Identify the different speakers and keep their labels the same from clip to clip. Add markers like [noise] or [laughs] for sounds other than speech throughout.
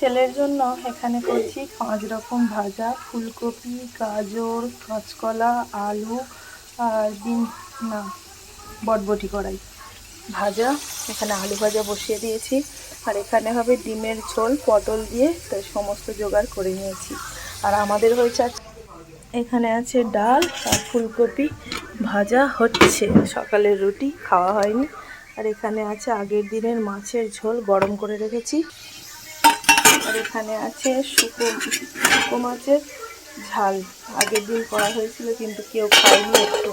Speaker 1: ছেলের জন্য এখানে করছি পাঁচ রকম ভাজা, ফুলকপি, গাজর, কাঁচকলা, আলু আর ডিম না, বটবটি কড়াই। ভাজা, এখানে আলু ভাজা বসিয়ে দিয়েছি। আর এখানে হবে ডিমের ঝোল, পটল দিয়ে তাই সমস্ত জোগাড় করে নিয়েছি। আর আমাদের হয়েছে এখানে আছে ডাল আর ফুলকপি। ভাজা হচ্ছে, সকালের রুটি, খাওয়া হয়নি। আর এখানে আছে আগের দিনের মাছের ঝোল, গরম করে রেখেছি। আর এখানে আছে শুকো শুকো মাছের ঝাল। আগের দিন করা হয়েছিল, কিন্তু কেউ খায়নি একটু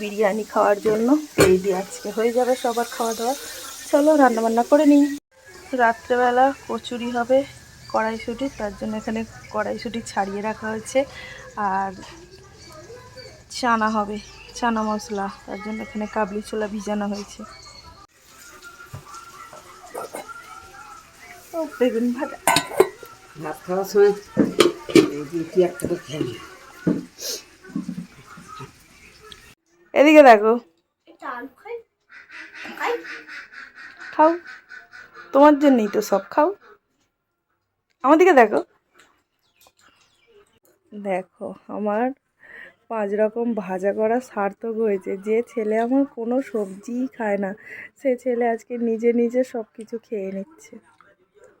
Speaker 1: বিরিয়ানি খাওয়ার জন্য। এই দিয়ে আজকে হয়ে যাবে সবার খাওয়া দাওয়া চলো রান্নাবান্না করে নিই। রাত্রেবেলা কচুরি হবে কড়াইশুঁটি, তার জন্য এখানে কড়াইশুঁটি ছাড়িয়ে রাখা হয়েছে। আর চানা হবে, চানা মশলা, তার জন্য এখানে কাবলি ছোলা ভিজানো হয়েছে। বেগুন ভাজা।
Speaker 2: ভাত খাওয়ার সময় এই রুটি একটা খেয়ে
Speaker 1: এদিকে দেখো। খাও। তোমার জন্যই তো সব খাও। আমার দিকে দেখো। দেখো আমার পাঁচ রকম ভাজা করা সার্থক হয়েছে। যে ছেলে আমার কোনো সবজিই খায় না সে ছেলে আজকে নিজে নিজে সব কিছু খেয়ে নিচ্ছে।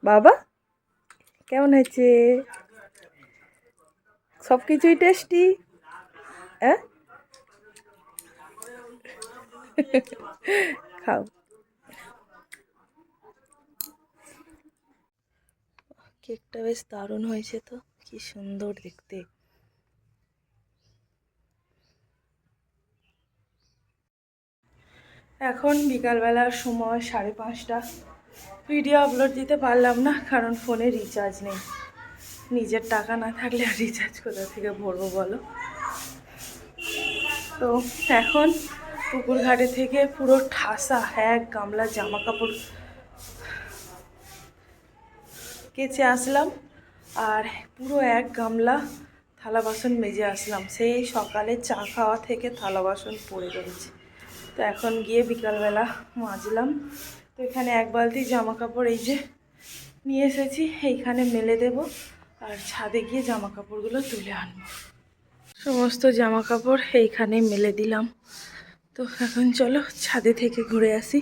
Speaker 1: বাবা কেমন হয়েছে? সব কিছুই টেস্টি হ্যাঁ খাও। কেকটা বেশ দারুণ হয়েছে তো কি সুন্দর দেখতে। এখন বিকালবেলার সময় সাড়ে পাঁচটা। ভিডিও আপলোড দিতে পারলাম না, কারণ ফোনে রিচার্জ নেই। নিজের টাকা না থাকলে আর রিচার্জ কোথা থেকে ভরবো বলো? তো এখন পুকুর ঘাটে থেকে পুরো ঠাসা, এক গামলা জামা কাপড় কেচে আসলাম, আর পুরো এক গামলা থালা বাসন মেজে আসলাম। সেই সকালে চা খাওয়া থেকে থালা বাসন পড়ে রয়েছে তো এখন গিয়ে বিকালবেলা মাজলাম। এখানে এক বালতি জামা কাপড় এই যে নিয়ে এসেছি, এইখানে মেলে দেব আর ছাদে গিয়ে জামা কাপড়গুলো তুলে আনব। সমস্ত জামা কাপড় এইখানে মেলে দিলাম। তো এখন চলো ছাদে থেকে ঘুরে আসি।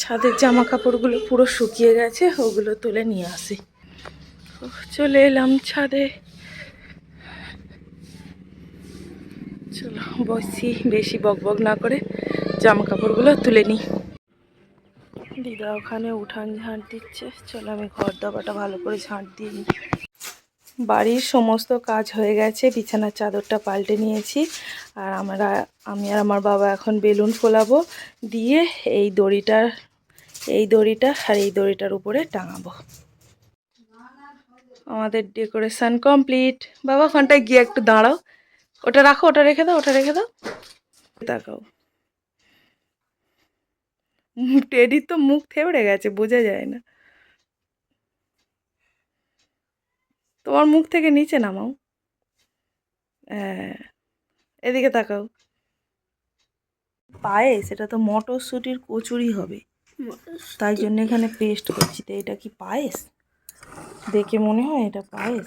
Speaker 1: ছাদের জামা কাপড়গুলো পুরো শুকিয়ে গেছে, ওগুলো তুলে নিয়ে আসি। চলে এলাম ছাদে। চলো বসছি বেশি বকবক না করে জামা কাপড়গুলো তুলে নিই। দিদা ওখানে উঠান ঝাঁট দিচ্ছে। চলো আমি ঘর দাবাটা ভালো করে ঝাঁট দিয়ে বাড়ির সমস্ত কাজ হয়ে গেছে, বিছানার চাদরটা পাল্টে নিয়েছি। আর আমরা, আমি আর আমার বাবা এখন বেলুন ফোলাবো, দিয়ে এই দড়িটার, এই দড়িটা আর এই দড়িটার উপরে টাঙাবো। আমাদের ডেকোরেশন কমপ্লিট। বাবা ওখানটায় গিয়ে একটু দাঁড়াও। ওটা রাখো, ওটা রেখে দাও, ওটা রেখে দাও। তাকাও। টেডির তো মুখ থেবড়ে গেছে, বোঝা যায় না। তোমার মুখ থেকে নিচে নামাও। হ্যাঁ এদিকে তাকাও। পায়েস এটা তো মটরশুঁটির কচুরি হবে। তাই জন্য এখানে পেস্ট করছি। তো এটা কি পায়েস? দেখে মনে হয় এটা পায়েস।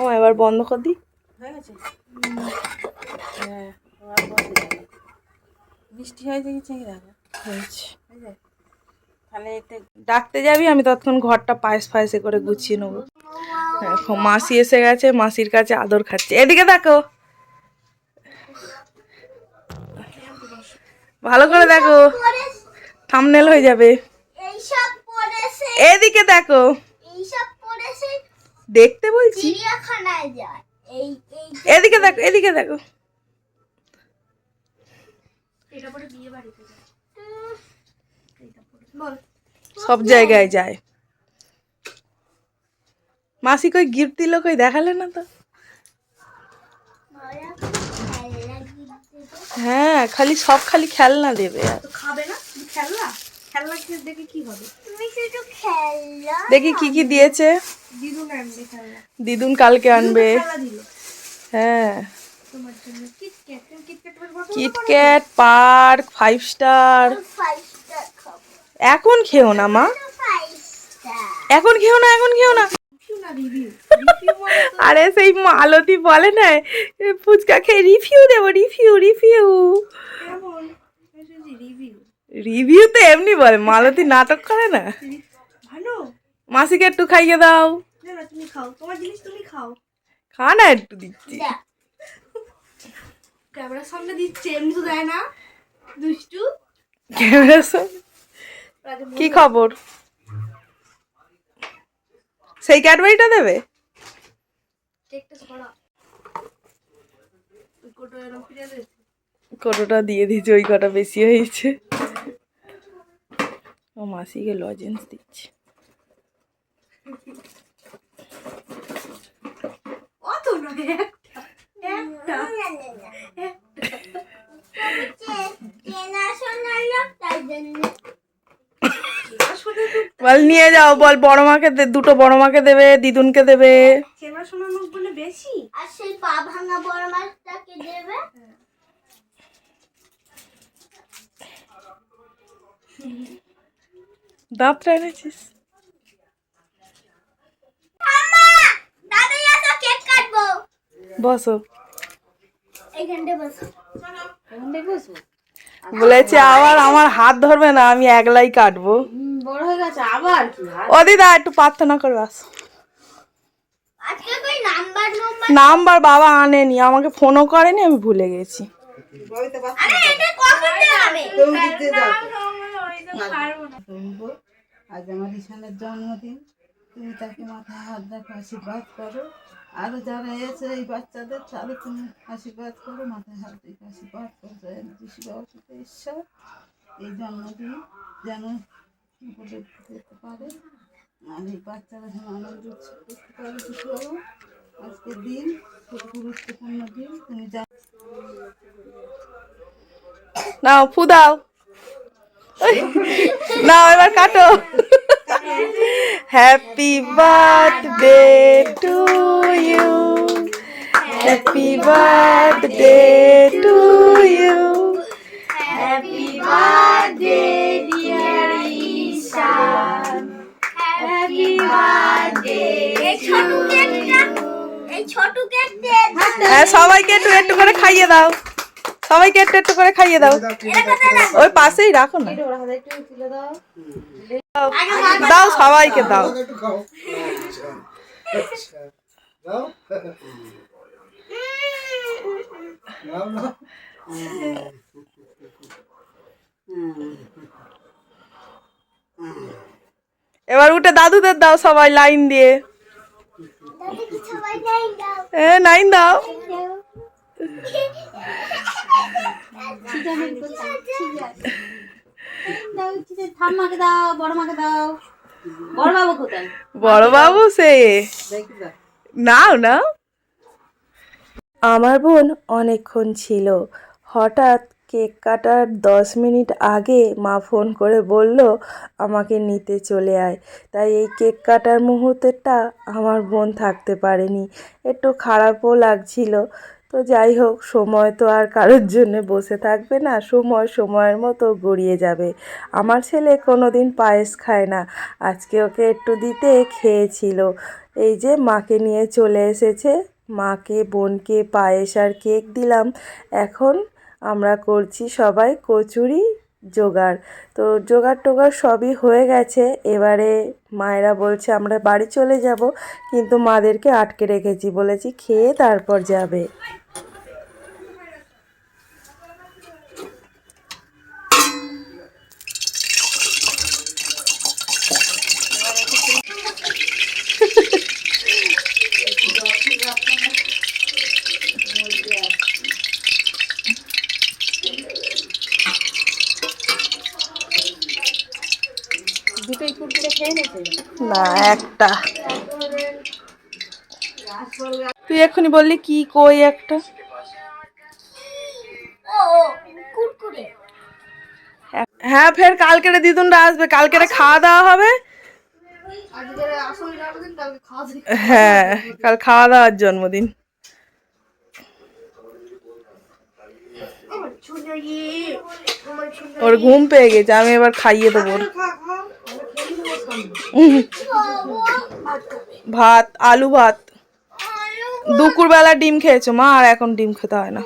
Speaker 1: ও এবার বন্ধ করে দি।
Speaker 3: হয়ে গেছে? হ্যাঁ বৃষ্টি হয়ে দেখো
Speaker 1: হয়েছে।
Speaker 3: তাহলে এতে
Speaker 1: ডাকতে যাবি আমি ততক্ষণ ঘরটা পায়েস পায়েসে করে গুছিয়ে নেব। দেখো মাসি এসে গেছে মাসির কাছে আদর খাচ্ছে। এদিকে দেখো। ভালো করে দেখো। থামনেল হয়ে যাবে। এদিকে দেখো। দেখতে বলছি।
Speaker 4: চিড়িয়াখানায় যায়। এই এই
Speaker 1: এদিকে দেখো এদিকে দেখো। সব জায়গায় যায়। মাসি কই গিফট দিল কই দেখালে না তো? হ্যাঁ খালি সব খালি খেলনা দেবে আর।
Speaker 3: খাবে না? খেলনা? খেলনা খেয়ে দেখে কি হবে?
Speaker 1: দেখি কি কি দিয়েছে।
Speaker 3: দিদুন
Speaker 1: কালকে আনবে। হ্যাঁ।
Speaker 3: কিটক্যাট
Speaker 1: পার্ক ফাইভ স্টার এখন খেও না মা। এখন খেও না এখন খেও না। আরে সেই মালতী বলে না ফুচকা খেয়ে রিভিউ দেবো রিভিউ রিভিউ
Speaker 3: রিভিউ
Speaker 1: তো এমনি বলে মালতী নাটক করে না।
Speaker 3: ভালো
Speaker 1: মাসিকে একটু খাইয়ে দাও।
Speaker 3: না না তুমি খাও। তোমার জিনিস তুমি খাও।
Speaker 1: খা না একটু দিচ্ছি।
Speaker 3: ক্যামেরার সামনে দিচ্ছে এমনি তো দেয় না। দুষ্টু।
Speaker 1: ক্যামেরার সামনে। কি খবর? সেই ক্যাডবেরিটা দেবে?
Speaker 3: কেকটা ছড়া ওই কোটো এরকম ফিরে দিয়েছে
Speaker 1: কতটা দিয়ে দিয়েছে ওই কটা বেশি হয়েছে। ও মাসিকে লজেন্স দিচ্ছে।
Speaker 3: অত নয় একটা একটা।
Speaker 1: বল নিয়ে যাও বল বড় মাকে দে- দুটো বড় মাকে দেবে দিদুনকে দেবে।
Speaker 3: লোক বলে বেশি?
Speaker 4: আর সেই পা ভাঙা বড় মাছটাকে দেবে।
Speaker 1: দাঁতটা এনেছিস বসো। বলেছে আবার আমার হাত ধরবে না আমি একলাই কাটবো।
Speaker 3: বড় হয়ে গেছে আবার
Speaker 1: ও দিদা একটু প্রার্থনা করবে আসো
Speaker 4: নাম্বার নাম্বার?
Speaker 1: নাম্বার বাবা আনেনি আমাকে ফোনও করেনি আমি ভুলে গেছি।
Speaker 4: আরে এটা কখন দেবে
Speaker 2: আজ আমার ঈশানের জন্মদিন। তুমি তাকে মাথায় হাত দেখো আশীর্বাদ করো। আরও যারা এসে এই বাচ্চাদের তাহলে তুমি আশীর্বাদ করো মাথায় হাত দেখে আশীর্বাদ করো। যিশু ঈশ্বর এই জন্মদিন যেন উপলব্ধি করতে পারে। আর এই বাচ্চারা যেন আনন্দ করতে পারে। যিশু বাবা আজকের দিন খুব গুরুত্বপূর্ণ দিন। তুমি যা
Speaker 1: নাও ফু দাও। [laughs] নাও এবার কাটো। Happy birthday to you happy birthday to you
Speaker 4: happy birthday dear Ishan happy birthday এই ছোট এই ছোট কেক দিয়ে
Speaker 1: হ্যাঁ সবাইকে একটু একটু করে খাইয়ে দাও। সবাইকে একটু একটু করে খাইয়ে দাও। ওই পাশেই রাখো না। দাও সবাইকে দাও। এবার উঠে দাদুদের দাও সবাই লাইন দিয়ে। এ নাইন দাও। সে। আমার বোন অনেকক্ষণ ছিল। হঠাৎ কেক কাটার দশ মিনিট আগে মা ফোন করে বলল, আমাকে নিতে চলে আয়। তাই এই কেক কাটার মুহূর্তেরটা আমার বোন থাকতে পারেনি। একটু খারাপও লাগছিল। তো যাই হোক, সময় তো আর কারোর জন্য বসে থাকবে না, সময় সময়ের মতো গড়িয়ে যাবে। আমার ছেলে কোনো দিন পায়েস খায় না, আজকে ওকে একটু দিতে খেয়েছিল। এই যে মাকে নিয়ে চলে এসেছে, মাকে, বোনকে, পায়েস আর কেক দিলাম। এখন আমরা করছি সবাই কচুরি জোগাড়। তো জোগাড় টোগাড় সবই হয়ে গেছে, এবারে মায়েরা বলছে আমরা বাড়ি চলে যাব, কিন্তু মাদেরকে আটকে রেখেছি, বলেছি খেয়ে তারপর যাবে।
Speaker 3: দুটোই কুরকুরে খেয়ে নিয়েছে
Speaker 1: না একটা। তুই এক্ষুনি বললি কি কই একটা? হ্যাঁ ফের কালকেরে দিদুনরা আসবে কালকেরে খাওয়া দাওয়া হবে। হ্যাঁ কাল খাওয়া দাওয়ার জন্মদিন। ওর ঘুম পেয়ে গেছে আমি এবার খাইয়ে দেবো। ভাত আলু ভাত। দুপুরবেলা ডিম খেয়েছো মা আর এখন ডিম খেতে হয় না।